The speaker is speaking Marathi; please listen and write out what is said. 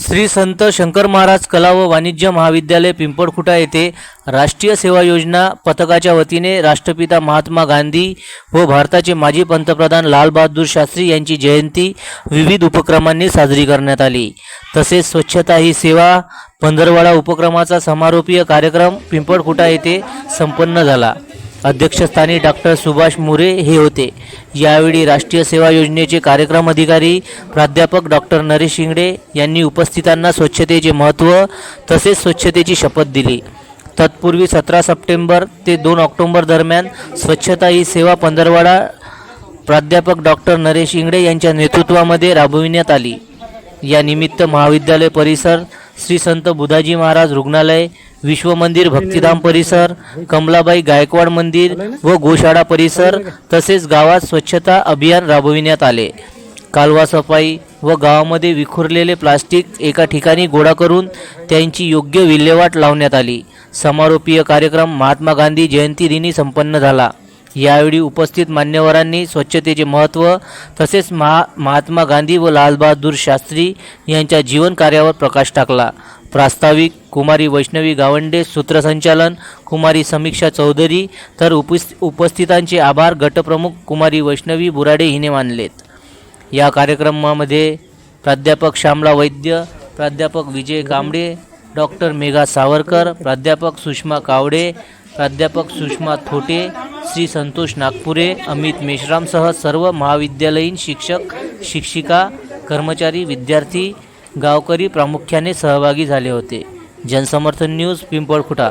श्री संत शंकर महाराज कला व वाणिज्य महाविद्यालय पिंपळखुटा येथे राष्ट्रीय सेवा योजना पथकाच्या वतीने राष्ट्रपिता महात्मा गांधी व भारताचे माजी पंतप्रधान लालबहादूर शास्त्री यांची जयंती विविध उपक्रमांनी साजरी करण्यात आली. तसेच स्वच्छता ही सेवा पंधरवाडा उपक्रमाचा समारोपीय कार्यक्रम पिंपळखुटा येथे संपन्न झाला. अध्यक्षस्थानी डॉक्टर सुभाष मोरे हे होते. यावेळी राष्ट्रीय सेवा योजनेचे कार्यक्रम अधिकारी प्राध्यापक डॉक्टर नरेश शिंगडे यांनी उपस्थितांना स्वच्छतेचे महत्त्व तसेच स्वच्छतेची शपथ दिली. तत्पूर्वी सतरा सप्टेंबर ते दोन ऑक्टोंबर दरम्यान स्वच्छता ही सेवा पंधरवाडा प्राध्यापक डॉक्टर नरेश इंगडे यांच्या नेतृत्वामध्ये राबविण्यात आली. या निमित्त महाविद्यालय परिसर श्री संत बुधाजी महाराज रुग्णालय विश्वमंदिर भक्तिधाम परिसर कमलाबाई गायकवाड मंदिर व गोशाळा परिसर तसेच गावात स्वच्छता अभियान राबविण्यात आले. कालवा सफाई व गावामध्ये विखुरलेले प्लास्टिक एका ठिकाणी गोळा करून त्यांची योग्य विल्हेवाट लावण्यात आली. समारोपीय कार्यक्रम महात्मा गांधी जयंतीदिनी संपन्न झाला. यावेळी उपस्थित मान्यवरांनी स्वच्छतेचे महत्त्व तसेच महा महात्मा गांधी व लालबहादूर शास्त्री यांच्या जीवन कार्यावर प्रकाश टाकला. प्रास्ताविक कुमारी वैष्णवी गावंडे सूत्रसंचालन कुमारी समीक्षा चौधरी तर उपस् उपस्थितांचे आभार गटप्रमुख कुमारी वैष्णवी बुराडे हिने मानलेत. या कार्यक्रमामध्ये प्राध्यापक श्यामला वैद्य प्राध्यापक विजय कांबडे डॉक्टर मेघा सावरकर प्राध्यापक सुषमा कावडे प्राध्यापक सुषमा थोटे श्री संतोष नागपुरे अमित मेश्रामसह सर्व महाविद्यालयीन शिक्षक शिक्षिका कर्मचारी विद्यार्थी गावकरी प्रामुख्याने सहभागी झाले होते. जनसमर्थन न्यूज पिंपळखुटा.